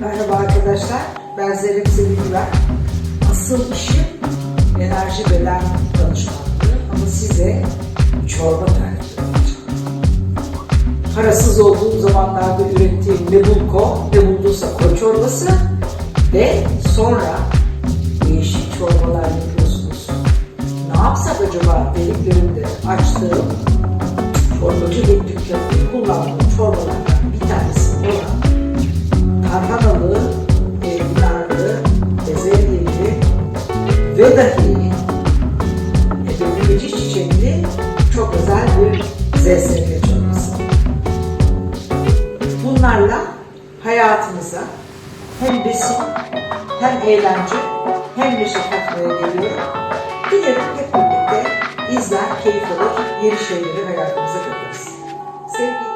Merhaba arkadaşlar, ben Zeynep Sevinçler. Asıl işim enerji belen danışmanlığı ama size çorba tarifi Parasız olduğum zamanlarda ürettiğim ne bulko, ne koy çorbası ve sonra değişik çorbalar yapıyorsunuz. Ne yapsak acaba dediklerimde açtığım çorbacı bir dükkanı kullandığım çorbalar ve dahi ebevimici çiçekli çok özel bir ZSP çorbası. Bunlarla hayatınıza hem besin, hem eğlence, hem neşe katmaya geliyor. Dilerim hep birlikte izler, keyif alır, yeni şeyleri hayatımıza katarız. Sevgiyle.